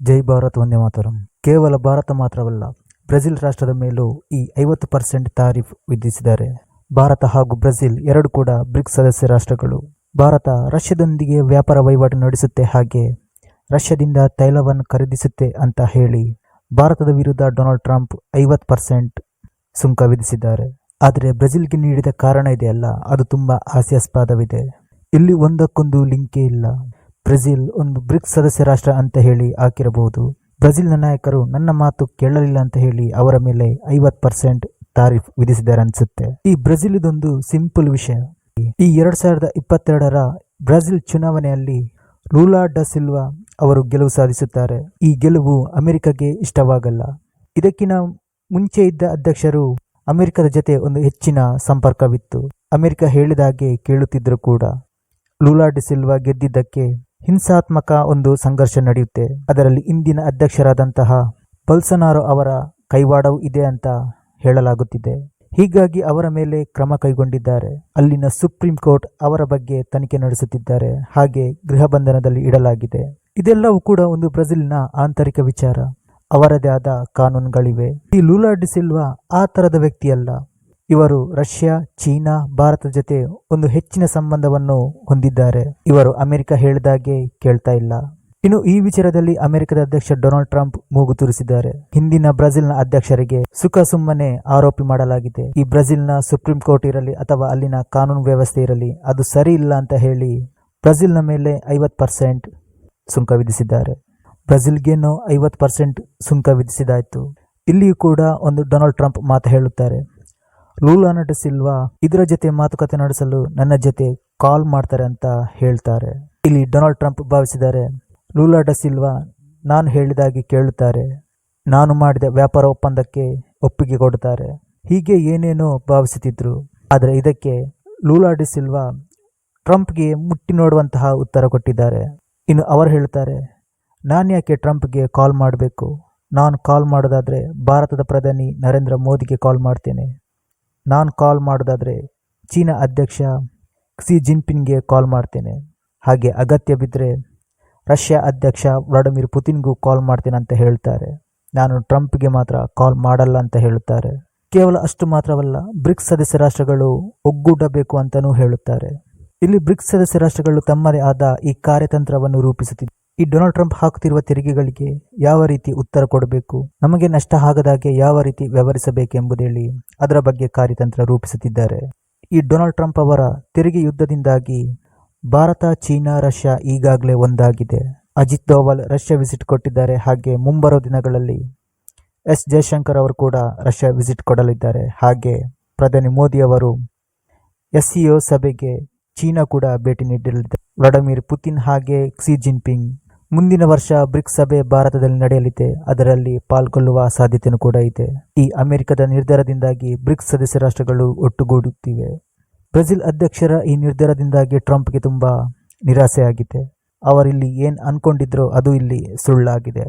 ಜೈ ಭಾರತ್ ಒಂದೇ ಮಾತರಂ. ಕೇವಲ ಭಾರತ ಮಾತ್ರವಲ್ಲ, ಬ್ರೆಜಿಲ್ ರಾಷ್ಟ್ರದ ಮೇಲೂ ಈ ಐವತ್ತು ಪರ್ಸೆಂಟ್ ತಾರೀಫ್ ವಿಧಿಸಿದ್ದಾರೆ. ಭಾರತ ಹಾಗೂ ಬ್ರೆಜಿಲ್ ಎರಡು ಕೂಡ ಬ್ರಿಕ್ಸ್ ಸದಸ್ಯ ರಾಷ್ಟ್ರಗಳು. ಭಾರತ ರಷ್ಯಾದೊಂದಿಗೆ ವ್ಯಾಪಾರ ವಹಿವಾಟು ನಡೆಸುತ್ತೆ ಹಾಗೆ ರಷ್ಯಾದಿಂದ ತೈಲವನ್ನು ಖರೀದಿಸುತ್ತೆ ಅಂತ ಹೇಳಿ ಭಾರತದ ವಿರುದ್ಧ ಡೊನಾಲ್ಡ್ ಟ್ರಂಪ್ ಐವತ್ತು ಪರ್ಸೆಂಟ್ ಸುಂಕ ವಿಧಿಸಿದ್ದಾರೆ. ಆದರೆ ಬ್ರೆಜಿಲ್ಗೆ ನೀಡಿದ ಕಾರಣ ಇದೆಯಲ್ಲ, ಅದು ತುಂಬಾ ಹಾಸ್ಯಾಸ್ಪದವಿದೆ. ಇಲ್ಲಿ ಒಂದಕ್ಕೊಂದು ಲಿಂಕೇ ಇಲ್ಲ. ಬ್ರೆಜಿಲ್ ಒಂದು ಬ್ರಿಕ್ಸ್ ಸದಸ್ಯ ರಾಷ್ಟ್ರ ಅಂತ ಹೇಳಿ ಹಾಕಿರಬಹುದು. ಬ್ರೆಜಿಲ್ನ ನಾಯಕರು ನನ್ನ ಮಾತು ಕೇಳಲಿಲ್ಲ ಅಂತ ಹೇಳಿ ಅವರ ಮೇಲೆ ಐವತ್ ಪರ್ಸೆಂಟ್ ತಾರೀಫ್ ವಿಧಿಸಿದ್ದಾರೆ ಅನ್ಸುತ್ತೆ ಈ ಬ್ರೆಜಿಲ್ ಇದೊಂದು ಸಿಂಪಲ್ ವಿಷಯ. ಈ ಎರಡ್ ಸಾವಿರದ ಇಪ್ಪತ್ತೆರಡರ ಬ್ರೆಜಿಲ್ ಚುನಾವಣೆಯಲ್ಲಿ ಲೂಲಾ ಡ ಸಿಲ್ವಾ ಅವರು ಗೆಲುವು ಸಾಧಿಸುತ್ತಾರೆ. ಈ ಗೆಲುವು ಅಮೆರಿಕಗೆ ಇಷ್ಟವಾಗಲ್ಲ. ಇದಕ್ಕಿನ ಮುಂಚೆ ಇದ್ದ ಅಧ್ಯಕ್ಷರು ಅಮೆರಿಕದ ಜೊತೆ ಒಂದು ಹೆಚ್ಚಿನ ಸಂಪರ್ಕವಿತ್ತು. ಅಮೆರಿಕ ಹೇಳಿದ ಹಾಗೆ ಕೇಳುತ್ತಿದ್ದರು ಕೂಡ ಲೂಲಾ ಡಿ ಸಿಲ್ವಾ ಗೆದ್ದಿದ್ದಕ್ಕೆ ಹಿಂಸಾತ್ಮಕ ಒಂದು ಸಂಘರ್ಷ ನಡೆಯುತ್ತೆ. ಅದರಲ್ಲಿ ಇಂದಿನ ಅಧ್ಯಕ್ಷರಾದಂತಹ ಬಲ್ಸನಾರೋ ಅವರ ಕೈವಾಡವೂ ಇದೆ ಅಂತ ಹೇಳಲಾಗುತ್ತಿದೆ. ಹೀಗಾಗಿ ಅವರ ಮೇಲೆ ಕ್ರಮ ಕೈಗೊಂಡಿದ್ದಾರೆ. ಅಲ್ಲಿನ ಸುಪ್ರೀಂ ಕೋರ್ಟ್ ಅವರ ಬಗ್ಗೆ ತನಿಖೆ ನಡೆಸುತ್ತಿದ್ದಾರೆ. ಹಾಗೆ ಗೃಹ ಬಂಧನದಲ್ಲಿ ಇಡಲಾಗಿದೆ. ಇದೆಲ್ಲವೂ ಕೂಡ ಒಂದು ಬ್ರೆಜಿಲ್ನ ಆಂತರಿಕ ವಿಚಾರ. ಅವರದೇ ಆದ ಕಾನೂನುಗಳಿವೆ. ಈ ಲೂಲಾ ಡಿಸಿಲ್ವಾ ಆ ತರದ ವ್ಯಕ್ತಿಯಲ್ಲ. ಇವರು ರಷ್ಯಾ, ಚೀನಾ, ಭಾರತದ ಜೊತೆ ಒಂದು ಹೆಚ್ಚಿನ ಸಂಬಂಧವನ್ನು ಹೊಂದಿದ್ದಾರೆ. ಇವರು ಅಮೆರಿಕ ಹೇಳಿದಾಗೆ ಕೇಳ್ತಾ ಇಲ್ಲ. ಇನ್ನು ಈ ವಿಚಾರದಲ್ಲಿ ಅಮೆರಿಕದ ಅಧ್ಯಕ್ಷ ಡೊನಾಲ್ಡ್ ಟ್ರಂಪ್ ಮೂಗು ತುರಿಸಿದ್ದಾರೆ. ಹಿಂದಿನ ಬ್ರೆಜಿಲ್ನ ಅಧ್ಯಕ್ಷರಿಗೆ ಸುಖ ಸುಮ್ಮನೆ ಆರೋಪಿ ಮಾಡಲಾಗಿದೆ. ಈ ಬ್ರೆಜಿಲ್ನ ಸುಪ್ರೀಂ ಕೋರ್ಟ್ ಇರಲಿ ಅಥವಾ ಅಲ್ಲಿನ ಕಾನೂನು ವ್ಯವಸ್ಥೆ ಇರಲಿ, ಅದು ಸರಿ ಇಲ್ಲ ಅಂತ ಹೇಳಿ ಬ್ರೆಜಿಲ್ನ ಮೇಲೆ ಐವತ್ ಪರ್ಸೆಂಟ್ ಸುಂಕ ವಿಧಿಸಿದ್ದಾರೆ. ಬ್ರೆಜಿಲ್ಗೇನೋ ಐವತ್ತು ಪರ್ಸೆಂಟ್ ಸುಂಕ ವಿಧಿಸಿದಾಯ್ತು. ಇಲ್ಲಿಯೂ ಕೂಡ ಒಂದು ಡೊನಾಲ್ಡ್ ಟ್ರಂಪ್ ಮಾತು ಹೇಳುತ್ತಾರೆ. ಲೂಲಾನ ನಟ ಸಿಲ್ವಾ ಇದರ ಜೊತೆ ಮಾತುಕತೆ ನಡೆಸಲು ನನ್ನ ಜೊತೆ ಕಾಲ್ ಮಾಡ್ತಾರೆ ಅಂತ ಹೇಳ್ತಾರೆ. ಇಲ್ಲಿ ಡೊನಾಲ್ಡ್ ಟ್ರಂಪ್ ಭಾವಿಸಿದ್ದಾರೆ. ಲೂಲಾ ಡ ಸಿಲ್ವಾ ನಾನು ಹೇಳಿದಾಗಿ ಕೇಳುತ್ತಾರೆ. ನಾನು ಮಾಡಿದ ವ್ಯಾಪಾರ ಒಪ್ಪಂದಕ್ಕೆ ಒಪ್ಪಿಗೆ ಕೊಡುತ್ತಾರೆ. ಹೀಗೆ ಏನೇನೋ ಭಾವಿಸುತ್ತಿದ್ರು. ಆದರೆ ಇದಕ್ಕೆ ಲೂಲಾ ಡ ಸಿಲ್ವಾ ಟ್ರಂಪ್ಗೆ ಮುಟ್ಟಿ ನೋಡುವಂತಹ ಉತ್ತರ ಕೊಟ್ಟಿದ್ದಾರೆ. ಇನ್ನು ಅವರು ಹೇಳ್ತಾರೆ ನಾನು ಯಾಕೆ ಟ್ರಂಪ್ಗೆ ಕಾಲ್ ಮಾಡಬೇಕು? ನಾನು ಕಾಲ್ ಮಾಡೋದಾದರೆ ಭಾರತದ ಪ್ರಧಾನಿ ನರೇಂದ್ರ ಮೋದಿಗೆ ಕಾಲ್ ಮಾಡ್ತೇನೆ. ನಾನು ಕಾಲ್ ಮಾಡೋದಾದರೆ ಚೀನಾ ಅಧ್ಯಕ್ಷ ಕ್ಸಿ ಜಿನ್ಪಿನ್ಗೆ ಕಾಲ್ ಮಾಡ್ತೇನೆ. ಹಾಗೆ ಅಗತ್ಯ ಬಿದ್ದರೆ ರಷ್ಯಾ ಅಧ್ಯಕ್ಷ ವ್ಲಾಡಿಮಿರ್ ಪುತಿನ್ಗೂ ಕಾಲ್ ಮಾಡ್ತೇನೆ ಅಂತ ಹೇಳ್ತಾರೆ. ನಾನು ಟ್ರಂಪ್ಗೆ ಮಾತ್ರ ಕಾಲ್ ಮಾಡಲ್ಲ ಅಂತ ಹೇಳುತ್ತಾರೆ ಕೇವಲ ಅಷ್ಟು ಮಾತ್ರವಲ್ಲ, ಬ್ರಿಕ್ಸ್ ಸದಸ್ಯ ರಾಷ್ಟ್ರಗಳು ಒಗ್ಗೂಡಬೇಕು ಅಂತಲೂ ಹೇಳುತ್ತಾರೆ. ಇಲ್ಲಿ ಬ್ರಿಕ್ಸ್ ಸದಸ್ಯ ರಾಷ್ಟ್ರಗಳು ತಮ್ಮದೇ ಆದ ಈ ಕಾರ್ಯತಂತ್ರವನ್ನು ರೂಪಿಸುತ್ತಿದೆ ಈ ಡೊನಾಲ್ಡ್ ಟ್ರಂಪ್ ಹಾಕುತ್ತಿರುವ ತೆರಿಗೆಗಳಿಗೆ ಯಾವ ರೀತಿ ಉತ್ತರ ಕೊಡಬೇಕು? ನಮಗೆ ನಷ್ಟ ಆಗದಾಗೆ ಯಾವ ರೀತಿ ವ್ಯವಹರಿಸಬೇಕೆಂಬುದೇಳಿ ಅದರ ಬಗ್ಗೆ ಕಾರ್ಯತಂತ್ರ ರೂಪಿಸುತ್ತಿದ್ದಾರೆ. ಈ ಡೊನಾಲ್ಡ್ ಟ್ರಂಪ್ ಅವರ ತೆರಿಗೆ ಯುದ್ಧದಿಂದಾಗಿ ಭಾರತ, ಚೀನಾ, ರಷ್ಯಾ ಈಗಾಗಲೇ ಒಂದಾಗಿದೆ. ಅಜಿತ್ ದೋವಲ್ ರಷ್ಯಾ ವಿಸಿಟ್ ಕೊಟ್ಟಿದ್ದಾರೆ. ಹಾಗೆ ಮುಂಬರುವ ದಿನಗಳಲ್ಲಿ ಎಸ್ ಜಯಶಂಕರ್ ಅವರು ಕೂಡ ರಷ್ಯಾ ವಿಸಿಟ್ ಕೊಡಲಿದ್ದಾರೆ. ಹಾಗೆ ಪ್ರಧಾನಿ ಮೋದಿ ಅವರು ಎಸ್ಸಿಒ ಸಭೆಗೆ ಚೀನಾ ಕೂಡ ಭೇಟಿ ನೀಡಲಿದ್ದಾರೆ. ವ್ಲಾಡಿಮಿರ್ ಪುತಿನ್ ಹಾಗೆ ಕ್ಸಿ ಜಿನ್ಪಿಂಗ್ ಮುಂದಿನ ವರ್ಷ ಬ್ರಿಕ್ಸ್ ಸಭೆ ಭಾರತದಲ್ಲಿ ನಡೆಯಲಿದೆ. ಅದರಲ್ಲಿ ಪಾಲ್ಗೊಳ್ಳುವ ಸಾಧ್ಯತೆಯೂ ಕೂಡ ಇದೆ. ಈ ಅಮೆರಿಕದ ನಿರ್ಧಾರದಿಂದಾಗಿ ಬ್ರಿಕ್ಸ್ ಸದಸ್ಯ ರಾಷ್ಟ್ರಗಳು ಒಟ್ಟುಗೂಡುತ್ತಿವೆ. ಬ್ರೆಜಿಲ್ ಅಧ್ಯಕ್ಷರ ಈ ನಿರ್ಧಾರದಿಂದಾಗಿ ಟ್ರಂಪ್ಗೆ ತುಂಬ ನಿರಾಸೆಯಾಗಿದೆ. ಅವರಿಲ್ಲಿ ಏನು ಅನ್ಕೊಂಡಿದ್ರೋ ಅದು ಇಲ್ಲಿ ಸುಳ್ಳಾಗಿದೆ.